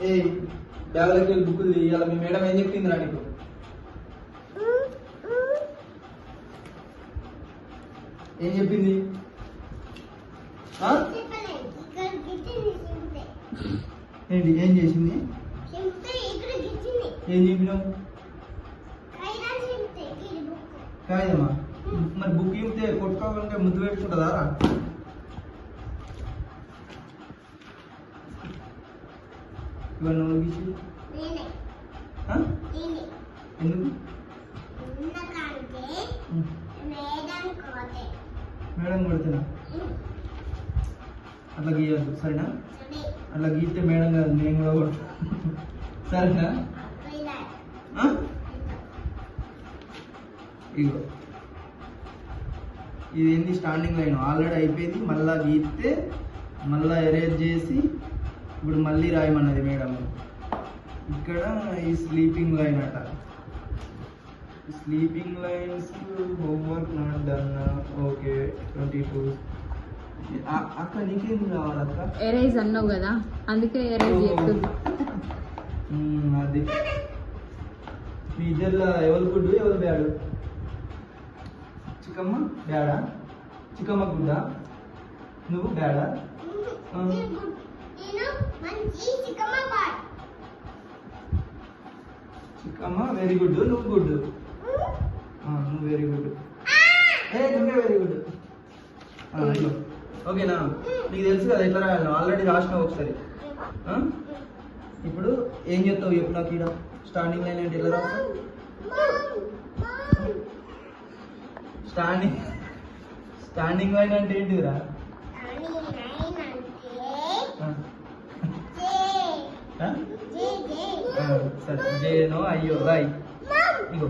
ఏ బ్యాగులకి వెళ్ళి బుక్కులు ఇవాళ మీ మేడం ఏం చెప్పింది రా నీకు? ఏం చెప్పింది? ఏంటి ఏం చేసింది? ఏం చెప్పినావు? కాయదమ్మా మరి బుక్ ఇస్తే కొట్టుకోవాలంటే ముద్దు పెట్టుకుంటుందా రా ఇవన్నీ నువ్వు? ఎందుకు. మేడం కొడుతున్నా? అట్లా గీయద్దు సరేనా? అట్లా గీస్తే మేడం కాదు నేను కూడా కొడతా. సరేనా? ఇగో. ఇది ఏంది స్టాండింగ్ లైన్ ఆల్రెడీ అయిపోయింది మళ్ళా గీస్తే మళ్ళా ఎరేజ్ చేసి ఇప్పుడు మళ్ళీ రాయమన్నది మేడం. ఇక్కడ ఈ స్లీపింగ్ లైన్ అట. Sleeping lines homework not done okay twenty two అక్క నీకేం కావాలి అక్క? ఎరేజ్ అన్నావు కదా అందుకే ఎరేజ్ చెప్తుంది అది. మీ ఇద్దరిలో ఎవరు గుడ్డు ఎవరు బ్యాడు? చిక్కమ్మ బ్యాడా? చిక్కమ్మ గుడ్డా? నువ్వు బ్యాడా? చిక్కమ్మ వెరీ గుడ్ నువ్వు గుడ్ నువ్వు వెరీ గుడ్ ఏ నువ్వే వెరీ గుడ్ ఓకేనా నీకు తెలుసు కదా ఎట్లా రాయాలి? ఆల్రెడీ రాసినావు ఒకసారి? ఇప్పుడు ఏం చెప్తావు? చెప్పు నాకు ఈడ. స్టాండింగ్ లైన్ అంటే ఎలా రాస్తావు? స్టాండింగ్ స్టాండింగ్ లైన్ అంటే? ఆ, సరే. జేనో అయ్యో రాయ్. ఇగో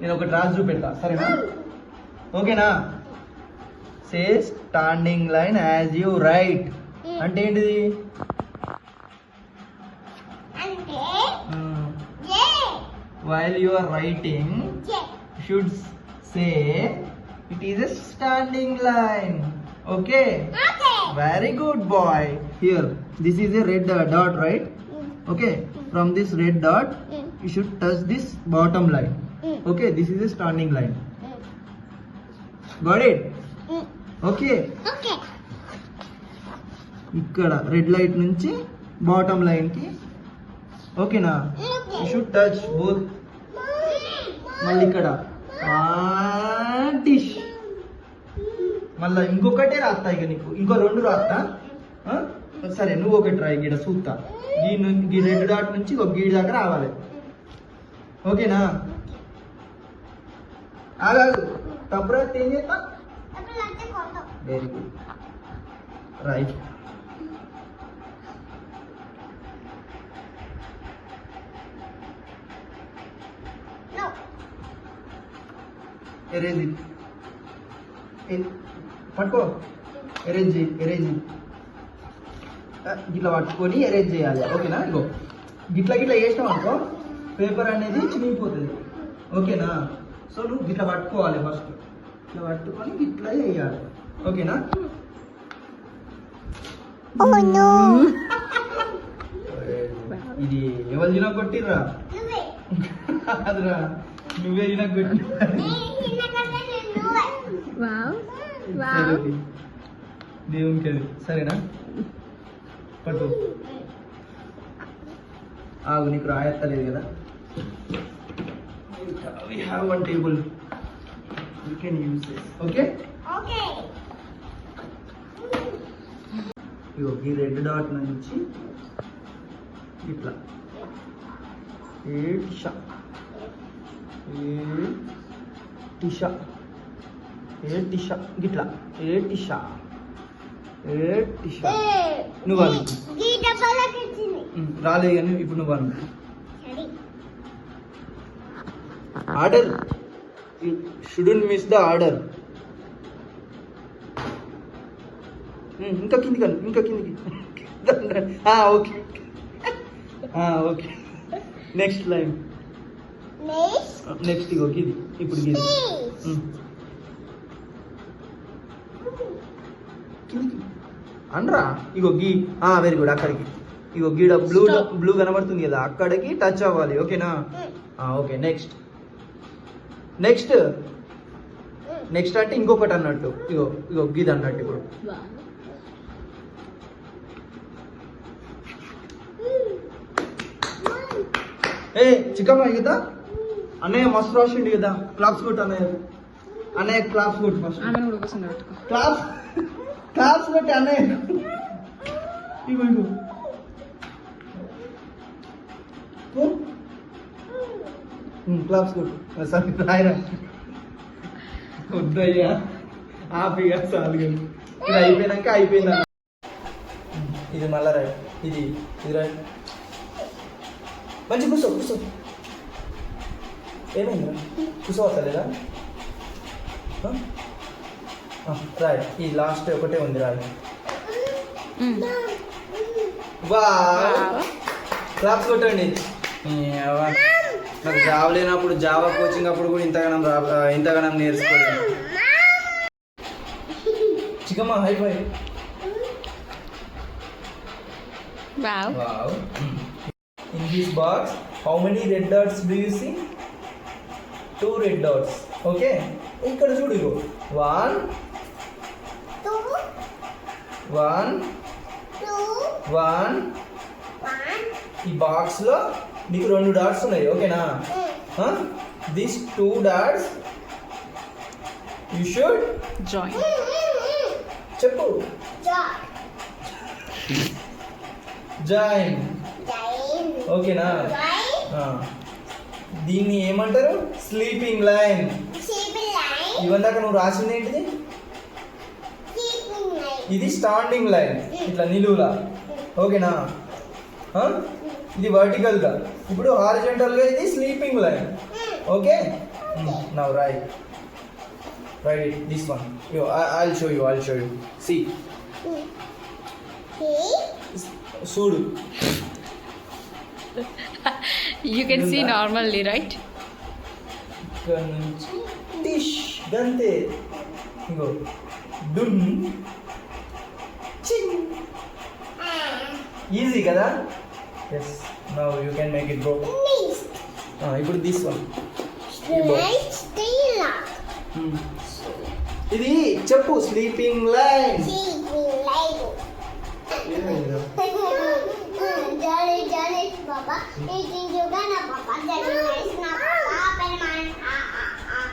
నేను ఒకటి రాసి చూపెడతా. సరేనా? ఓకేనా? Say standing line as you write. అంటే ఏంటిది? While you are writing should say it is a standing line okay very good boy here this is a red dot right okay from this red dot you should touch this bottom line. Okay this is a standing line. Got it? Okay. ఇక్కడ red light నుంచి bottom లైన్కి. ఓకేనా you should touch both మళ్ళీ ఇక్కడ. Dish మళ్ళీ ఇంకొకటే రాస్తా ఇక నీకు. ఇంకో రెండు రాస్తా? సరే నువ్వు ఒకటి రాయి గీడ చూస్తా గీ ను- గీ రెడ్ డాట్ నుంచి ఒక గీడి దాకా రావాలి. ఓకేనా? ఆగాగు తప్పుడు రాస్తే ఏం చేస్తా very good right erase it పట్టుకో. ఎరేజ్ చేయి ఎరేజ్ చేయి. ఆ, ఇట్లా పట్టుకొని ఎరేజ్ చేయాలి. ఓకేనా? ఇగో. గిట్లా గిట్లా చేసినావు అనుకో పేపర్ అనేది చినిగిపోతుంది. ఓకేనా? సో నువ్వు గిట్లా పట్టుకోవాలి ఫస్ట్ ఇట్లా పట్టుకొని గిట్లా చేయాలి. ఓకేనా? ఇది ఎవరు తిన కొట్టిర్రా అదిరా నువ్వే తిన కొట్టి వావ్. వావ్. దేవునికి సరేనా? పట్టు. ఆగు నీకు రాయత్తలేదు కదా? Have one table. You can use this. Okay? ఇగో ఈ రెడ్ డాట్ నుంచి ఇట్లా. ఏ టిషా ఏ టిషా ఏ టిషా టిషా ఏ టిషా నువ్వు రాలేదు కానీ ఇప్పుడు నువ్వు అను order. Shouldn't miss the order. ఇంకా కిందికి అను ఇంకా కిందికి. Okay. Okay. Next line next ఇగో గిది ఇప్పుడు ఉమ్. కిందికి. అనరా? ఇగో గీ. వెరీ గుడ్ అక్కడికి. ఇగో గీడ బ్లూ బ్లూ కనబడుతుంది కదా అక్కడికి టచ్ అవ్వాలి ఓకేనా? ఓకే నెక్స్ట్ నెక్స్ట్ నెక్స్ట్ అంటే ఇంకొకటి అన్నట్టు. ఇగో ఇగో గీద అన్నట్టు ఇప్పుడు. వావ్ ఏ చిక్కమ్మ కదా అన్నయ్య మస్తు రాసిండు కదా క్లాప్స్ కొట్టు అన్నయ్య. అన్నయ్య క్లాప్స్ కొట్టు ఫస్ట్ క్లాప్స్ క్లాప్స్ కొట్టి అన్నయ్య. ఇగో ఇగో క్లాప్స్ కొట్టు. సరే రాయరా. వద్దయ్యా. ఆపిగా చాలు ఇది అయిపోయినాక అయిపోయింది ఇది మళ్ళా రాయి. ఇది ఇది రాయి. మంచి కూర్చో కూర్చో. ఏమైందిరా? కూర్చోవట్లేదా? రాయ్ ఈ లాస్ట్ ఒకటే ఉంది రాయ్. వా. క్లాప్స్ కొట్టండి. నాకు జావ లేనప్పుడు జావా కోచింగ్ అప్పుడు కూడా ఇంతగానం రా ఇంతగానం నేర్చుకోలేదు Chikkamma high five wow Wow. In this box, how many red dots do you see? Two red dots. Okay. ఇక్కడ చూడు ఇగో వన్ వన్ వన్. ఈ బాక్స్లో నీకు రెండు డాట్స్ ఉన్నాయి ఓకేనా? This two dots you should join. చెప్పు. జాయిన్. ఓకేనా. దీన్ని ఏమంటారు? Sleeping line. ఇవన్నీ నువ్వు రాసింది ఏంటిది? ఇది స్టాండింగ్ లైన్ ఇట్లా నిలువులా. ఓకేనా? ఇది వర్టికల్గా. ఇప్పుడు హారిజెంటల్గా ఇది sleeping line okay? Now right right this one I show you I show you see చూడు. You can see? Normally right ఇక్కడ నుంచి. డిష్ గంతే. ఇంకో డున్ ఈజీ కదా yes now you can make it go ఇప్పుడు దిస్ వన్ ఇది చెప్పు sleeping line. Ah, ah, ah.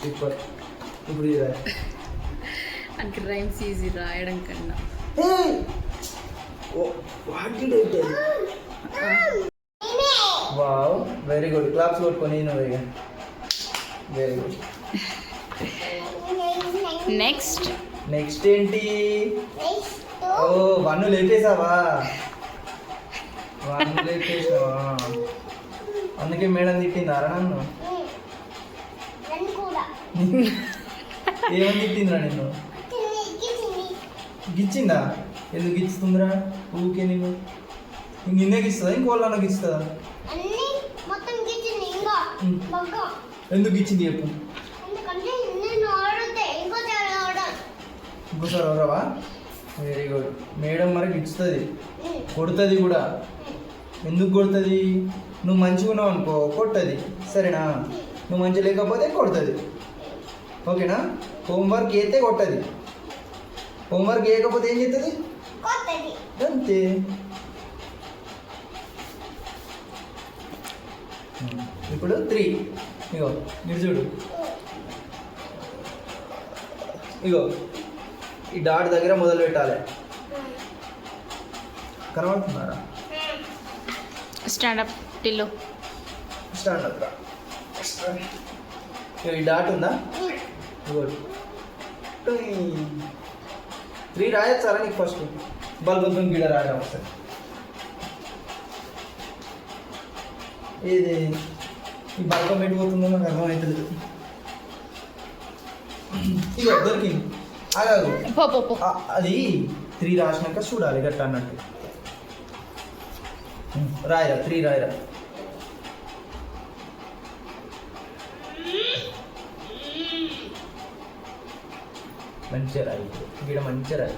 Super ఇప్పుడు ఇది అంటే రైమ్స్ ఈజీ రాయడం కన్నా what did I tell. Wow very good claps కొట్టుకొని నువ్వు ఇక. వెరీ గుడ్ నెక్స్ట్ నెక్స్ట్ ఏంటి? ఓ. వన్ను లేపేసావా వన్ను లేపేసావా అందుకే మేడం తిట్టిందారా నన్ను. ఏమని తిట్టిందిరా నిన్ను. గిచ్చిందా? ఎందుకు గిచ్చుతుందిరా ఊకే నేను నిన్నే గిస్తుందా ఇంకోళ్ళ గిస్తుందా అన్ని మొత్తం గిచ్చింది ఇంకా Hmm. బాగా ఎందుకు గిచ్చింది చెప్పు. ఇంకోసారి ఎవరవా? వెరీ గుడ్ మేడం మరి గిచ్చుతుంది కొడుతుంది కూడా. ఎందుకు కొడుతుంది? నువ్వు మంచిగా ఉన్నావు అనుకో కొట్టది. సరేనా? నువ్వు మంచి లేకపోతే కొడుతుంది. ఓకేనా? హోంవర్క్ అయితే కొట్టది. హోంవర్క్ వేయకపోతే ఏం చేస్తుంది కొత్తది. అంతే. ఇప్పుడు త్రీ. ఇగో మీరు చూడు. ఇగో ఈ డాట్ దగ్గర మొదలు పెట్టాలి. కనబడుతున్నారా? Stand up Tillu. Stand up ఇగో ఈ డాట్ ఉందా? ఇగో. త్రీ రాయొచ్చారా నీకు ఫస్ట్? బల్బొద్దు గిడ రాయడం వస్తుంది ఇది ఈ బల్బం పెట్టిపోతుందో నాకు అర్థమవుతుంది ఇగో దొరికింది ఆగాగు పో పో పో ఆ, అది త్రీ రాసినాక చూడాలి గట్ట అన్నట్టు ఉమ్, రాయరా త్రీ రాయరా మంచిగా రాయి గీడ మంచిగా రాయి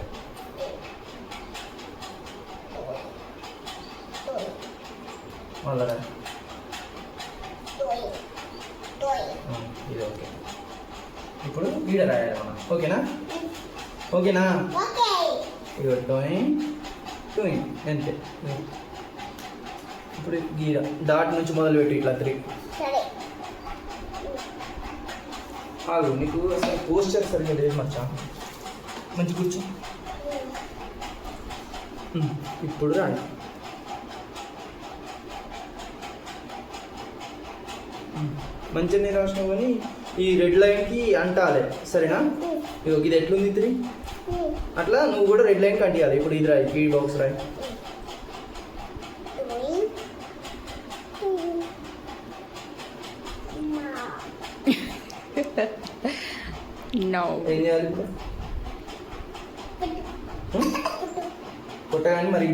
మళ్ళా ఇది ఓకే. ఇప్పుడు గీడ రాయాలి మనం. ఓకేనా? ఓకేనా. ఇగో టోయింగ్ టోయింగ్ అంతే. ఇప్పుడు గీడ డాట్ నుంచి మొదలు పెట్టి ఇట్లా త్రీ ఆగు నీకు అసలు పోస్టర్ సరిగ్గా లేదు మచ్చా? మంచి కూర్చో. ఇప్పుడు రాయి. మంచిగా రాసినావు కానీ ఈ రెడ్ లైన్కి అంటాలి సరేనా? ఇగో ఇది ఎట్లుంది త్రీ అట్లా నువ్వు కూడా రెడ్ లైన్కి అంటియాలి. ఇప్పుడు ఇది రాయి ఈ బాక్స్ రాయి. Toy. నో ఏం చేయాలి ఇప్పుడు? ఉమ్? కొట్టగానే మరి